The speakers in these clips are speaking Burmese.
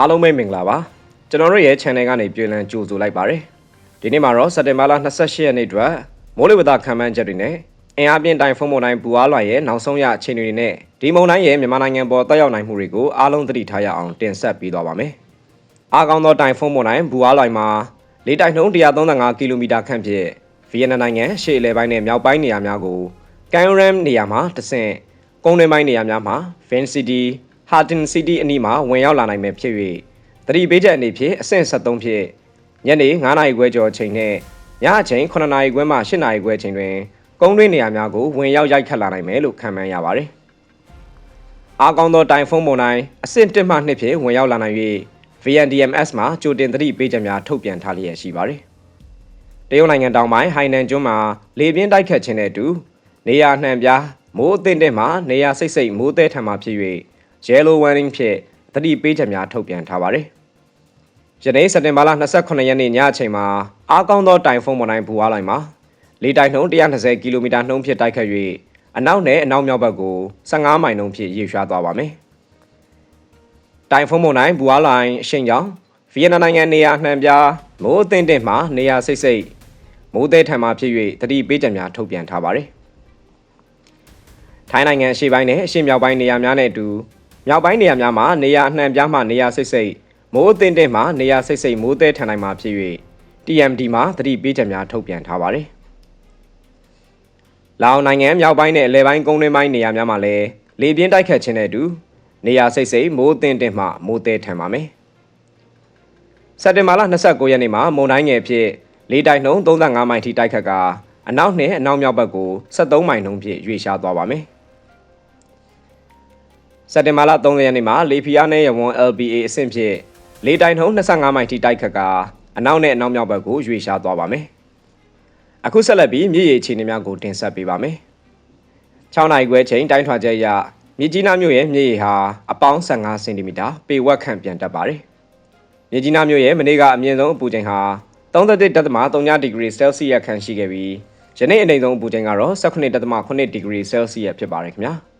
အားလုံးပဲမင်္ဂလာပါကျွန်တော်တို့ရဲ့ channel ကနေပြည်လည်ကြိုဆိုလိုက်ပါတယ်ဒီနေ့မှာတော့စက်တင်ဘာလ28ရက်နေ့အတွက်မိုးလေဝသခန့်မှန်းချက်တွေနဲ့အင်အားပြင်းတိုင်ဖုံမုန်တိုင်းပူအားလွှာရဲ့နောက်ဆုံးရအခြေအနေတွေနဲ့ဒီမုန်တိုင်းရဲ့မြန်မာနိုင်ငံပေါ်တက်ရောက်နိုင်မှုတွေကိုအားလုံးသတိထားရအောင်တင်ဆက်ပေးသွားပါမယ်အားကောင်းသောတိုင်ဖုံမုန်တိုင်းပူအားလွှာမှာလေတိုက်နှုန်း135ကီလိုမီတာခန့်ဖြင့်ဗီယက်နမ်နိုင်ငံရှေ့အလယ်ပိုင်းနဲ့မြောက်ပိုင်းနေရာများကိုကန်ရမ်နေရာမှာတဆင့်ကုန်းတွင်းပိုင်းနေရာများမှာ Vin City, Hardin City အနီးမှာဝင်ရောက်လာနိုင်မယ်ဖြစ်၍သတိပေးချက်အနေဖြင့်အဆင့်73ဖြင့်ညနေ9:00နာရီခွဲကျော်အချိန်နဲ့ညအချိန်9:00နာရီခွဲမှ10:00နာရီခွဲအချိန်တွင်ကုန်းတွင်းနေရာများကိုဝင်ရောက်ရိုက်ခတ်လာနိုင်မယ်လို့ခန့်မှန်းရပါတယ်။အားကောင်းသောတိုင်ဖုန်းမုန်တိုင်းအဆင့်1မှ2ဖြင့်ဝင်ရောက်လာနိုင်၍ VNDMS မှာကြိုတင်သတိပေးချက်များထုတ်ပြန်ထားလျက်ရှိပါတယ်။တရုတ်နိုင်ငံတောင်ပိုင်းဟိုင်နန်ကျွန်းမှာလေပြင်းတိုက်ခတ်ခြင်းနဲ့အတူနေရာနှံပြားမိုးအသင့်တဲ့မှာနေရာစိတ်စိတ်မိုးသည်ထံမှာဖြစ်၍ yellow warning ဖြင့်သတိပေးချက်များထုတ်ပြန်ထားပါတယ်။ယနေ့စက်တင်ဘာလ28ရက်နေ့ညအချိန်မှာအားကောင်းသောတိုင်ဖုန်းမုန်တိုင်းပူအားလိုက်မှာလေတိုက်နှုန်း120ကီလိုမီတာနှုန်းဖြင့်တိုက်ခတ်၍အနောက်နဲ့အနောက်မြောက်ဘက်ကို15မိုင်နှုန်းဖြင့်ရွေ့လျားသွားပါမယ်။တိုင်ဖုန်းမုန်တိုင်းပူအားလိုက်အရှိန်ကြောင့်ဗီယက်နမ်နိုင်ငံနေရာအနှံပြားမိုးအသင့်တဲ့မှာနေရာစိတ်စိတ်မိုးသည်ထံမှာဖြစ်၍သတိပေးချက်များထုတ်ပြန်ထားပါတယ်။ထိုင်းနိုင်ငံအရှေ့ပိုင်းနဲ့အရှေ့မြောက်ပိုင်းနေရာများနဲ့အတူ မြောက်ပိုင်းနေရာများမှာနေရာအနှံပြားမှနေရာစိတ်စိတ်မိုးအသင့်တဲ့မှာနေရာစိတ်စိတ်မိုးသည်ထံတိုင်းမှာဖြစ်၍ TMD မှာသတိပေးချက်များထုတ်ပြန်ထားပါတယ်။လာအိုနိုင်ငံမြောက်ပိုင်းနဲ့အလဲပိုင်းကုန်းတွင်းပိုင်းနေရာများမှာလည်းလေပြင်းတိုက်ခတ်ခြင်းနဲ့အတူနေရာစိတ်စိတ်မိုးအသင့်တဲ့မှမိုးသည်ထံပါမယ်။စက်တင်ဘာလ29ရက်နေ့မှာမုန်တိုင်းငယ်ဖြစ်လေတိုက်နှုန်း35မိုင်ထိတိုက်ခတ်ကာအနောက်နဲ့အနောက်မြောက်ဘက်ကို73မိုင်နှုန်းဖြင့်ရွေ့ရှားသွားပါမယ်။ စက်တင်ဘာလ30ရက်နေ့မှာလေဖီယာနဲ့ရဝွန် LBA အဆင့်ဖြင့်လေတိုက်နှုန်း25မိုင်ထိတိုက်ခတ်ကာအနောက်နဲ့အနောက်မြောက်ဘက်ကိုရွေ့ရှားသွားပါမယ်။အခုဆက်လက်ပြီးမြေရေအခြေအနေများကိုတင်ဆက်ပေးပါမယ်။6နိုင်ခွဲချိန်တိုင်းထွာချက်အရမြေကြီးနားမြို့ရဲ့မြေရေဟာအပေါင်း15စင်တီမီတာပေဝက်ခန့်ပြန်တက်ပါတယ်။မြေကြီးနားမြို့ရဲ့မနေ့ကအမြင့်ဆုံးအပူချိန်ဟာ31.3ဒီဂရီဆဲလ်စီယပ်ခန့်ရှိခဲ့ပြီးယနေ့အနိမ့်ဆုံးအပူချိန်ကတော့18.8ဒီဂရီဆဲလ်စီယပ်ဖြစ်ပါတယ်ခင်ဗျာ။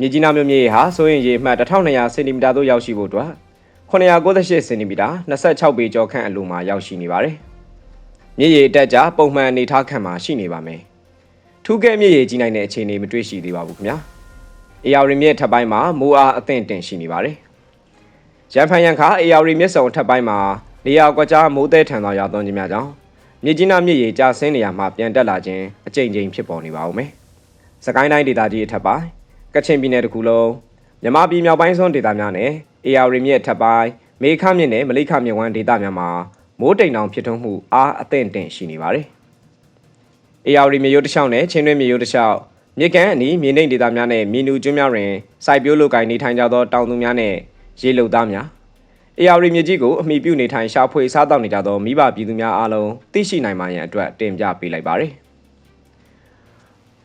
မြေကြီးနားမြို့မြေဟာဆိုရင်ရေမှတ်1200စင်တီမီတာသို့ရောက်ရှိဖို့အတွက်998စင်တီမီတာ26ပေကျော်ခန့်အလိုမှာရောက်ရှိနေပါတယ်။မြေရေအတက်ကြပုံမှန်အနေထားခန့်မှာရှိနေပါမယ်။ထူးကဲမြေရေကြီးနိုင်တဲ့အခြေအနေမတွေ့ရှိသေးပါဘူးခင်ဗျာ။အေယာရီမြစ်ထပ်ပိုင်းမှာမိုးအားအသင့်တင်ရှိနေပါတယ်။ရန်ဖန်ရန်ခါအေယာရီမြစ်စုံထပ်ပိုင်းမှာနေရာကွက်ကြားမိုးသည်ထန်သောရောက်သွန်းခြင်းများကြောင့်မြေကြီးနားမြစ်ရေကျဆင်းနေရာမှာပြန်တက်လာခြင်းအကြိမ်ကြိမ်ဖြစ်ပေါ်နေပါဦးမယ်။စကိုင်းတိုင်းဒေသကြီးအထက်ပိုင်း ကချင်ပြည်နယ်တစ်ခုလုံးမြမပြည်မြောက်ပိုင်းစွန်းဒေသများနဲ့အေယာရီမြစ်ထပ်ပိုင်းမေခမြစ်နဲ့မလိခမြစ်ဝမ်းဒေသများမှာမိုးတိမ်တောင်ဖြစ်ထွန်းမှုအားအသင့်တင်ရှိနေပါတယ်။အေယာရီမြေရိုးတစ်လျှောက်နဲ့ချင်းတွင်းမြေရိုးတစ်လျှောက်မြစ်ကမ်းအနီးမြေနိမ့်ဒေသများနဲ့မြေနူကျွန်းများတွင်စိုက်ပျိုးလုပ်ကိုင်နေထိုင်ကြသောတောင်သူများနဲ့ရေလုံသားများအေယာရီမြေကြီးကိုအမိပြုနေထိုင်ရှာဖွေစားတောက်နေကြသောမိဘပြည်သူများအားလုံးသိရှိနိုင်မှရန်အတွက်တင်ပြပေးလိုက်ပါတယ်။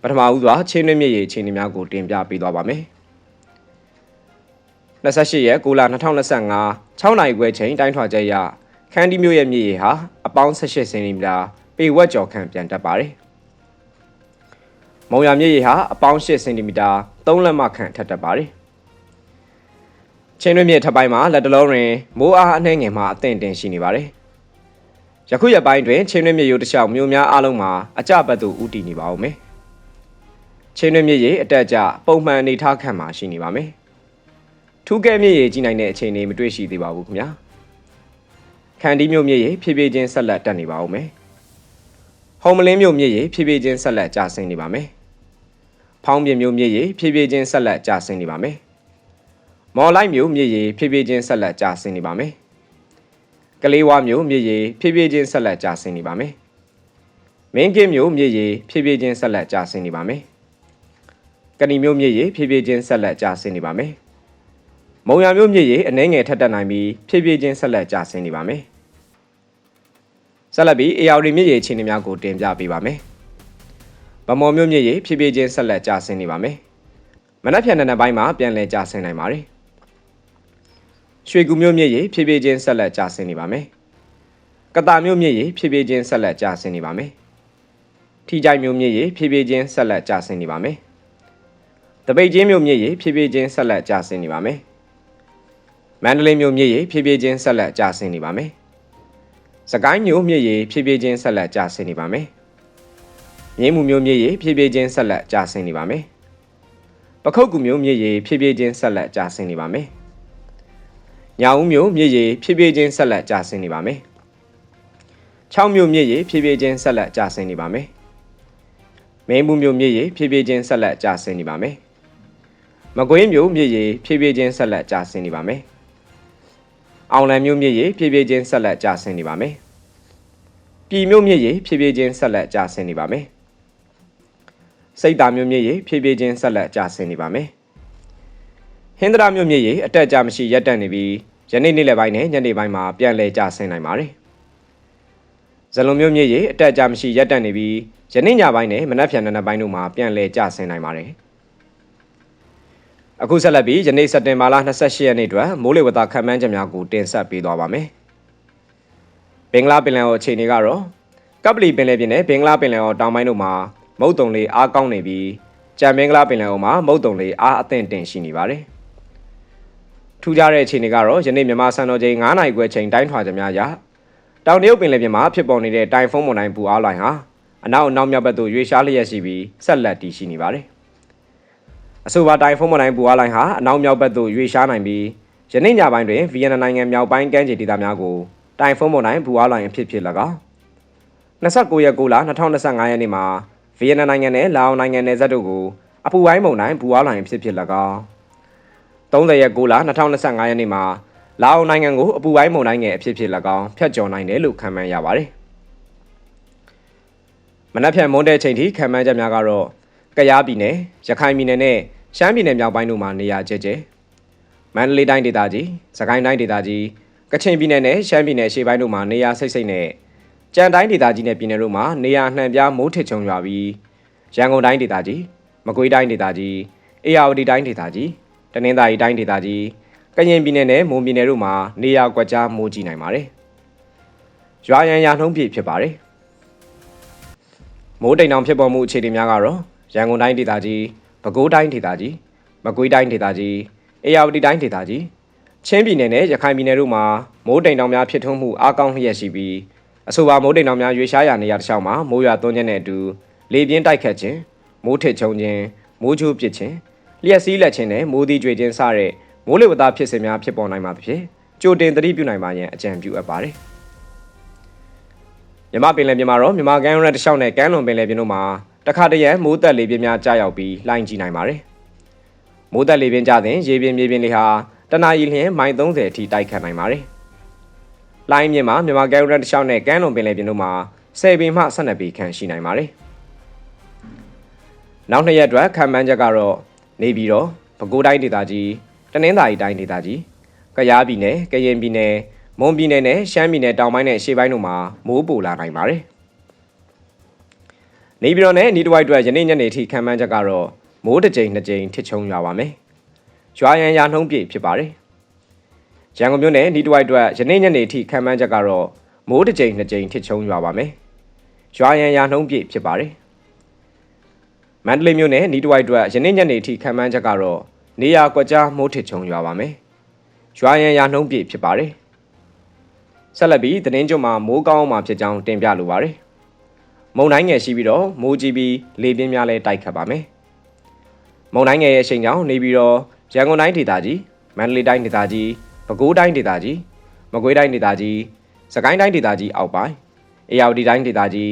ပထမဦးစွာချင်းတွင်းမြေရေအခြေအနေများကိုတင်ပြပေးသွားပါမယ်။28ရက်6လ2025 6နိုင်ခွဲချိန်တိုင်းထွာချက်ရခန်းဒီမြို့ရဲ့မြေရေဟာအပေါင်း18စင်တီမီတာပေဝက်ကျော်ခန့်ပြန်တက်ပါတယ်။မုံရမြေရေဟာအပေါင်း8စင်တီမီတာ3လက်မခန့်ထက်တက်ပါတယ်။ချင်းတွင်းမြေထပ်ပိုင်းမှာလက်တလုံးတွင်မိုးအားအနှဲငယ်မှအသင့်တင်ရှိနေပါတယ်။ယခုရက်ပိုင်းတွင်ချင်းတွင်းမြေရိုးတစ်လျှောက်မြို့များအားလုံးမှာအကြပတ်သို့ဥတည်နေပါဦးမယ်။ ချင်းတွင်းမြေရေအတက်အကျပုံမှန်အနေထားခန့်မှာရှိနေပါမယ်။ထူးကဲမြေရေကြီးနိုင်တဲ့အခြေအနေမတွေ့ရှိသေးပါဘူးခင်ဗျာခန္ဒီမြို့မြေရေဖြည်းဖြည်းချင်းဆက်လက်တက်နေပါဦးမယ်ဟုံမလင်းမြို့မြေရေဖြည်းဖြည်းချင်းဆက်လက်ကျဆင်းနေပါမယ်ဖောင်းပြမြို့မြေရေဖြည်းဖြည်းချင်းဆက်လက်ကျဆင်းနေပါမယ်မော်လိုက်မြို့မြေရေဖြည်းဖြည်းချင်းဆက်လက်ကျဆင်းနေပါမယ်ကလေးဝါမြို့မြေရေဖြည်းဖြည်းချင်းဆက်လက်ကျဆင်းနေပါမယ်မင်းကင်းမြို့မြေရေဖြည်းဖြည်းချင်းဆက်လက်ကျဆင်းနေပါမယ် ကဏီမြို့မြေရေဖြည်းဖြည်းချင်းဆက်လက်ကျဆင်းနေပါမယ်မုံရမျိုးမြစ်ရေအနှဲငယ်ထက်တက်နိုင်ပြီးဖြည်းဖြည်းချင်းဆက်လက်ကျဆင်းနေပါမယ်။ဆက်လက်ပြီးအေယာရီမြစ်ရေအခြေအနေများကိုတင်ပြပေးပါမယ်။ဗမော်မျိုးမြစ်ရေဖြည်းဖြည်းချင်းဆက်လက်ကျဆင်းနေပါမယ်။မနက်ဖြန်တဲ့ပိုင်းမှာပြန်လည်ကျဆင်းနိုင်ပါတယ်။ရွှေကူမျိုးမြစ်ရေဖြည်းဖြည်းချင်းဆက်လက်ကျဆင်းနေပါမယ်။ကတာမျိုးမြစ်ရေဖြည်းဖြည်းချင်းဆက်လက်ကျဆင်းနေပါမယ်။ထီကြိုင်မျိုးမြစ်ရေဖြည်းဖြည်းချင်းဆက်လက်ကျဆင်းနေပါမယ်။ တပိတ်ချင်းမျိုးမြစ်ရေဖြည်းဖြည်းချင်းဆက်လက်ကျဆင်းနေပါမယ်။မန္တလေးမြို့မြစ်ရေဖြည်းဖြည်းချင်းဆက်လက်ကျဆင်းနေပါမယ်။စကိုင်းမြို့မြစ်ရေဖြည်းဖြည်းချင်းဆက်လက်ကျဆင်းနေပါမယ်။မြင်းမှုမြို့မြစ်ရေဖြည်းဖြည်းချင်းဆက်လက်ကျဆင်းနေပါမယ်။ပခုတ်ကူမြို့မြစ်ရေဖြည်းဖြည်းချင်းဆက်လက်ကျဆင်းနေပါမယ်။ညာဦးမြို့မြစ်ရေဖြည်းဖြည်းချင်းဆက်လက်ကျဆင်းနေပါမယ်။6မြို့မြစ်ရေဖြည်းဖြည်းချင်းဆက်လက်ကျဆင်းနေပါမယ်။မင်းဘူးမြို့မြစ်ရေဖြည်းဖြည်းချင်းဆက်လက်ကျဆင်းနေပါမယ်။ မကွေးမြို့မြစ်ရေဖြည်းဖြည်းချင်းဆက်လက်ကျဆင်းနေပါမယ်။အောင်လံမြို့မြစ်ရေဖြည်းဖြည်းချင်းဆက်လက်ကျဆင်းနေပါမယ်။ပြည်မြို့မြစ်ရေဖြည်းဖြည်းချင်းဆက်လက်ကျဆင်းနေပါမယ်။စိတ်တာမြို့မြစ်ရေဖြည်းဖြည်းချင်းဆက်လက်ကျဆင်းနေပါမယ်။ဟင်္ဒရာမြို့မြစ်ရေအတက်အကျမရှိရပ်တန့်နေပြီးယနေ့နေ့လယ်ပိုင်းနဲ့ညနေပိုင်းမှာပြန်လည်ကျဆင်းနိုင်ပါတယ်။ဇလုံမြို့မြစ်ရေအတက်အကျမရှိရပ်တန့်နေပြီးယနေ့ညပိုင်းနဲ့မနက်ဖြန်နံနက်ပိုင်းတို့မှာပြန်လည်ကျဆင်းနိုင်ပါတယ်။ အခုဆက်လက်ပြီးယနေ့စက်တင်ဘာလ28ရက်နေ့အတွက်မိုးလေဝသခန့်မှန်းချက်များကိုတင်ဆက်ပေးသွားပါမယ်။ဘင်္ဂလားပင်လယ်အော်အခြေအနေကတော့ကပလီပင်လယ်ပြင်နဲ့ဘင်္ဂလားပင်လယ်အော်တောင်ပိုင်းတို့မှာမုတ်တုံလေးအားကောင်းနေပြီးကြံဘင်္ဂလားပင်လယ်အော်မှာမုတ်တုံလေးအားအသင့်တင်ရှိနေပါတယ်။ထူးခြားတဲ့အခြေအနေကတော့ယနေ့မြန်မာစံတော်ချိန်9နာရီခွဲချိန်တိုင်းထွာချက်များရာတောင်တရုတ်ပင်လယ်ပြင်မှာဖြစ်ပေါ်နေတဲ့တိုင်ဖုန်းမုန်တိုင်းပူအားလိုင်းဟာအနောက်အနောက်မြောက်ဘက်သို့ရွေ့ရှားလျက်ရှိပြီးဆက်လက်တည်ရှိနေပါတယ်။ အဆိုပါတိုင်ဖုန်းမုန်တိုင်းပူအားလိုင်းဟာအနောက်မြောက်ဘက်သို့ရွေ့ရှားနိုင်ပြီးယနေ့ညပိုင်းတွင်ဗီယက်နမ်နိုင်ငံမြောက်ပိုင်းကမ်းခြေဒေသများကိုတိုင်ဖုန်းမုန်တိုင်းပူအားလိုင်းအဖြစ်ဖြစ်၎င်း29ရက်9လ2025ရက်နေ့မှာဗီယက်နမ်နိုင်ငံနဲ့လာအိုနိုင်ငံနယ်စပ်တို့ကိုအပူပိုင်းမုန်တိုင်းပူအားလိုင်းအဖြစ်ဖြစ်၎င်း30ရက်9လ2025ရက်နေ့မှာလာအိုနိုင်ငံကိုအပူပိုင်းမုန်တိုင်းငယ်အဖြစ်ဖြစ်၎င်းဖျက်ကျော်နိုင်တယ်လို့ခန့်မှန်းရပါတယ်။မနက်ဖြန်မွန်းတဲ့ချိန်ထိခန့်မှန်းချက်များကတော့ ကယားပြည်နယ်၊ရခိုင်ပြည်နယ်နဲ့ရှမ်းပြည်နယ်မြောက်ပိုင်းတို့မှာနေရာကျကျမန္တလေးတိုင်းဒေသကြီး၊စကိုင်းတိုင်းဒေသကြီး၊ကချင်ပြည်နယ်နဲ့ရှမ်းပြည်နယ်ရှေ့ပိုင်းတို့မှာနေရာစိတ်စိတ်နဲ့ကြံတိုင်းဒေသကြီးနဲ့ပြည်နယ်တို့မှာနေရာနှံပြားမိုးထစ်ချုံရွာပြီးရန်ကုန်တိုင်းဒေသကြီး၊မကွေးတိုင်းဒေသကြီး၊အေရဝတီတိုင်းဒေသကြီး၊တနင်္သာရီတိုင်းဒေသကြီး၊ကရင်ပြည်နယ်နဲ့မွန်ပြည်နယ်တို့မှာနေရာကွက်ကြားမိုးကြီးနိုင်ပါတယ်။ရွာရန်ရာနှုံးပြည့်ဖြစ်ပါတယ်။မိုးတိမ်တောင်ဖြစ်ပေါ်မှုအခြေအနေများကတော့ ရန်ကုန်တိုင်းဒေသကြီး၊ပဲခူးတိုင်းဒေသကြီး၊မကွေးတိုင်းဒေသကြီး၊အေရဝတီတိုင်းဒေသကြီး၊ချင်းပြည်နယ်နဲ့ရခိုင်ပြည်နယ်တို့မှာမိုးတိမ်တောင်များဖြစ်ထွန်းမှုအားကောင်းလျက်ရှိပြီးအဆိုပါမိုးတိမ်တောင်များရွေရှားရာနေရာတစ်လျှောက်မှာမိုးရွာသွန်းခြင်းနဲ့အတူလေပြင်းတိုက်ခတ်ခြင်းမိုးထစ်ချုံခြင်းမိုးချိုးပစ်ခြင်းလျှက်စီးလက်ခြင်းနဲ့မိုးသီးကြွေခြင်းစတဲ့မိုးလေဝသဖြစ်စဉ်များဖြစ်ပေါ်နိုင်မှာဖြစ်ကြိုတင်သတိပြုနိုင်ပါရန်အကြံပြုအပ်ပါတယ်မြမပင်လယ်ပြင်မှာတော့မြမကမ်းရိုးတလျှောက်နဲ့ကမ်းလွန်ပင်လယ်ပြင်တို့မှာ တခါတရံမိုးတက်လေပြင်းများကြားရောက်ပြီးလှိုင်းကြီးနိုင်ပါတယ်။မိုးတက်လေပြင်းကြတဲ့ရေပြင်မြေပြင်လေဟာတနအီလျင်မိုင်30အထိတိုက်ခတ်နိုင်ပါတယ်။လှိုင်းမြင့်မှာမြမကမ်းရိုးတလျှောက်နဲ့ကမ်းလွန်ပင်လယ်ပြင်တို့မှာ10ပင်မှ12ပင်ခန့်ရှိနိုင်ပါတယ်။နောက်နှစ်ရက်အတွက်ခံမှန်းချက်ကတော့နေပြီးတော့ပဲခူးတိုင်းဒေသကြီးတနင်္သာရီတိုင်းဒေသကြီးကယားပြည်နယ်ကရင်ပြည်နယ်မွန်ပြည်နယ်နဲ့ရှမ်းပြည်နယ်တောင်ပိုင်းနဲ့ရှေ့ပိုင်းတို့မှာမိုးပိုလာနိုင်ပါတယ်။ နေပြည်တော်နဲ့နီးတဝိုက်အတွက်ယနေ့ညနေထိခံမှန်းချက်ကတော့မိုးတစ်ကြိမ်နှစ်ကြိမ်ထစ်ချုံရွာပါမယ်။ရွာရန်ရာနှုံးပြည့်ဖြစ်ပါတယ်။ရန်ကုန်မြို့နယ်နီးတဝိုက်အတွက်ယနေ့ညနေထိခံမှန်းချက်ကတော့မိုးတစ်ကြိမ်နှစ်ကြိမ်ထစ်ချုံရွာပါမယ်။ရွာရန်ရာနှုံးပြည့်ဖြစ်ပါတယ်။မန္တလေးမြို့နယ်နီးတဝိုက်အတွက်ယနေ့ညနေထိခံမှန်းချက်ကတော့နေရာကွက်ကြားမိုးထစ်ချုံရွာပါမယ်။ရွာရန်ရာနှုံးပြည့်ဖြစ်ပါတယ်။ဆက်လက်ပြီးသတင်းကြွမှာမိုးကောင်းမှာဖြစ်ကြောင်းတင်ပြလိုပါတယ်။ မုံတိုင်းငယ်ရှိပြီးတော့မိုးကြီးပြီးလေပြင်းများလည်းတိုက်ခတ်ပါမယ်။မုံတိုင်းငယ်ရဲ့အချိန်ကြောင့်နေပြီးတော့ရန်ကုန်တိုင်းဒေသကြီးမန္တလေးတိုင်းဒေသကြီးပဲခူးတိုင်းဒေသကြီးမကွေးတိုင်းဒေသကြီးစကိုင်းတိုင်းဒေသကြီးအောက်ပိုင်းအေရဝတီတိုင်းဒေသကြီး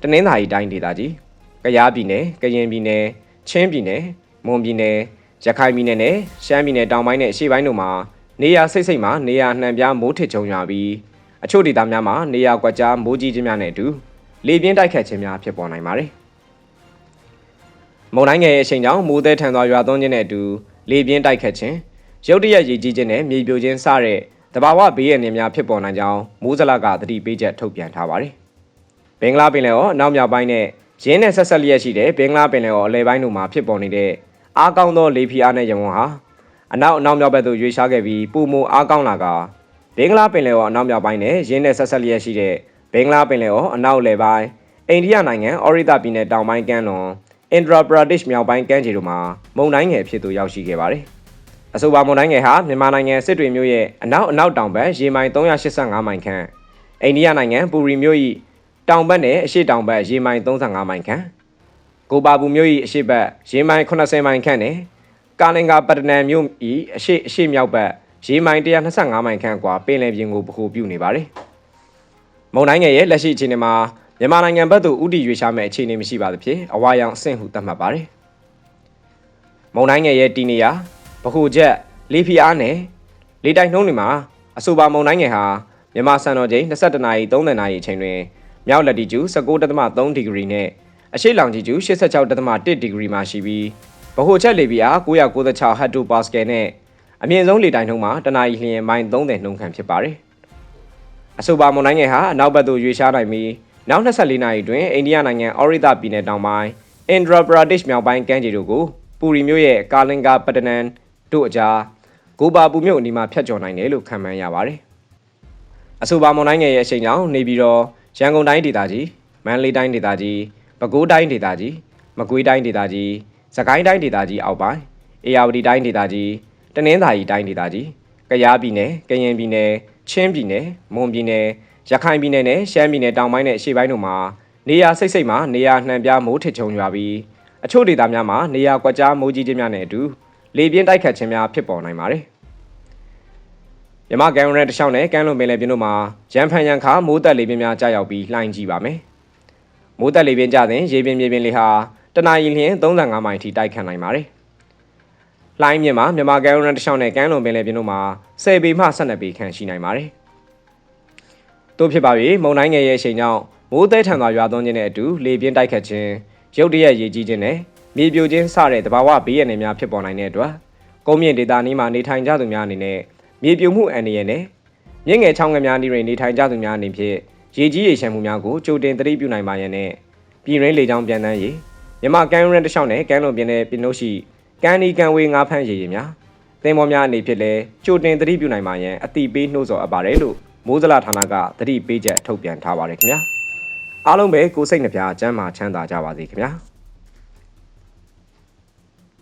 တနင်္သာရီတိုင်းဒေသကြီးကယားပြည်နယ်ကရင်ပြည်နယ်ချင်းပြည်နယ်မွန်ပြည်နယ်ရခိုင်ပြည်နယ်နဲ့ရှမ်းပြည်နယ်တောင်ပိုင်းနဲ့အရှေ့ပိုင်းတို့မှာနေရာစိတ်စိတ်မှာနေရာနှံပြားမိုးထစ်ချုံရွာပြီးအချို့ဒေသများမှာနေရာကွက်ကြားမိုးကြီးခြင်းများနဲ့အတူ လေပြင်းတိုက်ခတ်ခြင်းများဖြစ်ပေါ်နိုင်ပါတယ်။မုန်တိုင်းငယ်ရဲ့အချိန်ကြောင့်မိုးသည်ထန်စွာရွာသွန်းခြင်းနဲ့အတူလေပြင်းတိုက်ခတ်ခြင်းရုတ်တရက်ရေကြီးခြင်းနဲ့မြေပြိုခြင်းစတဲ့တဘာဝဘေးရန်များဖြစ်ပေါ်နိုင်ကြောင်းမိုးစလကသတိပေးချက်ထုတ်ပြန်ထားပါတယ်။ဘင်္ဂလားပင်လယ်အော်အနောက်မြောက်ပိုင်းနဲ့ရင်းနဲ့ဆက်ဆက်လျက်ရှိတဲ့ဘင်္ဂလားပင်လယ်အော်အလဲပိုင်းတို့မှာဖြစ်ပေါ်နေတဲ့အားကောင်းသောလေဖိအားနဲ့ရဝန်းဟာအနောက်အနောက်မြောက်ဘက်သို့ရွေ့ရှားခဲ့ပြီးပုံမအားကောင်းလာကဘင်္ဂလားပင်လယ်အော်အနောက်မြောက်ပိုင်းနဲ့ရင်းနဲ့ဆက်ဆက်လျက်ရှိတဲ့ ဘင်္ဂလားပင်လယ်အော်အနောက်လယ်ပိုင်းအိန္ဒိယနိုင်ငံအော်ရီတာပြည်နယ်တောင်ပိုင်းကမ်းလွန်အင်ဒရာပရာဒစ်မြောက်ပိုင်းကမ်းခြေတို့မှာမုန်တိုင်းငယ်ဖြစ်သူရောက်ရှိခဲ့ပါတယ်။အဆိုပါမုန်တိုင်းငယ်ဟာမြန်မာနိုင်ငံစစ်တွေမြို့ရဲ့အနောက်အနောက်တောင်ဘက်ရေမိုင်385မိုင်ခန့်အိန္ဒိယနိုင်ငံပူရီမြို့၏တောင်ဘက်နဲ့အရှေ့တောင်ဘက်ရေမိုင်35မိုင်ခန့်ကိုပါဘူးမြို့၏အရှေ့ဘက်ရေမိုင်80မိုင်ခန့်နဲ့ကာလင်္ကာပတ္တနံမြို့၏အရှေ့အရှေ့မြောက်ဘက်ရေမိုင်125မိုင်ခန့်ကွာပင်လယ်ပြင်ကိုဗဟိုပြုနေပါတယ်။ မုန်တိုင်းငယ်ရဲ့လက်ရှိအခြေအနေမှာမြန်မာနိုင်ငံဘက်သို့ဥတီရွေ့ရှားမဲ့အခြေအနေမရှိပါသဖြင့်အဝါရောင်အဆင့်ဟုသတ်မှတ်ပါတယ်။မုန်တိုင်းငယ်ရဲ့တီနေယာဗဟိုချက်လေဖီအားနဲ့လေတိုက်နှုံးတွေမှာအဆိုပါမုန်တိုင်းငယ်ဟာမြန်မာစံတော်ချိန်22နာရီ30နာရီအချိန်တွင်မြောက်လက်တီကျူ19.3ဒီဂရီနဲ့အရှိလောင်ကြီးကျူ86.1ဒီဂရီမှာရှိပြီးဗဟိုချက်လေဖီအား996ဟက်တိုပါစကယ်နဲ့အမြင့်ဆုံးလေတိုက်နှုန်းမှာတနအီလျင်မိုင်30နှုန်းခန့်ဖြစ်ပါတယ်။ အဆိုပါမုန်တိုင်းငယ်ဟာအနောက်ဘက်သို့ရွေ့ရှားနိုင်ပြီးနောက်24နာရီတွင်အိန္ဒိယနိုင်ငံအော်ရီတာပြည်နယ်တောင်ပိုင်းအင်ဒရာပရာဒစ်မြောက်ပိုင်းကမ်းခြေတို့ကိုပူရီမြို့ရဲ့ကာလင်္ကာပတ္တနန်တို့အကြားဂိုဘာပူမြို့အနီးမှာဖြတ်ကျော်နိုင်တယ်လို့ခန့်မှန်းရပါတယ်။အဆိုပါမုန်တိုင်းငယ်ရဲ့အချိန်ကြောင့်နေပြည်တော်ရန်ကုန်တိုင်းဒေသကြီးမန္တလေးတိုင်းဒေသကြီးပဲခူးတိုင်းဒေသကြီးမကွေးတိုင်းဒေသကြီးစကိုင်းတိုင်းဒေသကြီးအောက်ပိုင်းအေရဝတီတိုင်းဒေသကြီးတနင်္သာရီတိုင်းဒေသကြီးကယားပြည်နယ်ကရင်ပြည်နယ် ချင်းပြည်နယ်မွန်ပြည်နယ်ရခိုင်ပြည်နယ်နဲ့ရှမ်းပြည်နယ်တောင်ပိုင်းနဲ့အရှေ့ပိုင်းတို့မှာနေရာစိတ်စိတ်မှာနေရာနှံပြားမိုးထစ်ချုံရွာပြီးအချို့ဒေသများမှာနေရာကွက်ကြားမိုးကြီးခြင်းများနဲ့အတူလေပြင်းတိုက်ခတ်ခြင်းများဖြစ်ပေါ်နိုင်ပါတယ်။မြမကန်ရဲတချောင်းနဲ့ကမ်းလွန်ပင်လယ်ပြင်တို့မှာရန်ဖန်ရန်ခါမိုးတက်လေပြင်းများကြာရောက်ပြီးလှိုင်းကြည့်ပါမယ်။မိုးတက်လေပြင်းကြတဲ့ရေပြင်းမြေပြင်းလေဟာတနအီလျင်35မိုင်ထိတိုက်ခတ်နိုင်ပါတယ်။ လှိုင်းမြင့်မှာမြမကန်ရဲတချောင်းနဲ့ကမ်းလွန်ပင်လယ်ပြင်တို့မှာ10ပေမှ12ပေခန့်ရှိနိုင်ပါတယ်။တို့ဖြစ်ပါ၍မုန်တိုင်းငယ်ရဲ့အချိန်ကြောင့်မိုးသည်ထန်စွာရွာသွန်းခြင်းနဲ့အတူလေပြင်းတိုက်ခတ်ခြင်းရုတ်တရက်ရေကြီးခြင်းနဲ့မြေပြိုခြင်းစတဲ့တဘာဝဘေးရန်တွေများဖြစ်ပေါ်နိုင်တဲ့အတွက်ကုန်းမြင့်ဒေသနီးမှာနေထိုင်ကြသူများအနေနဲ့မြေပြိုမှုအန္တရာယ်နဲ့မြင့်ငယ်ချောင်းငယ်များနေတွင်နေထိုင်ကြသူများအနေဖြင့်ရေကြီးရေရှမ်းမှုများကိုကြိုတင်သတိပြုနိုင်ပါရန်နဲ့ပြည်ရင်းလေကြောင်းပြန်တန်းရေးမြမကမ်းရန်တစ်လျှောက်နဲ့ကမ်းလွန်ပြင်းတဲ့ပြင်းတို့ရှိ ကမ်းနီကံဝေးငါးဖမ်းရေရေများသင်္ဘောများအနေဖြင့်လည်းကြိုတင်သတိပြုနိုင်ပါရန်အတိပေးနှိုးဆော်အပ်ပါတယ်လို့မိုးစလဌာနကသတိပေးချက်ထုတ်ပြန်ထားပါတယ်ခင်ဗျာအားလုံးပဲကိုယ်စိတ်နှပြချမ်းသာချမ်းသာကြပါစေခင်ဗျာ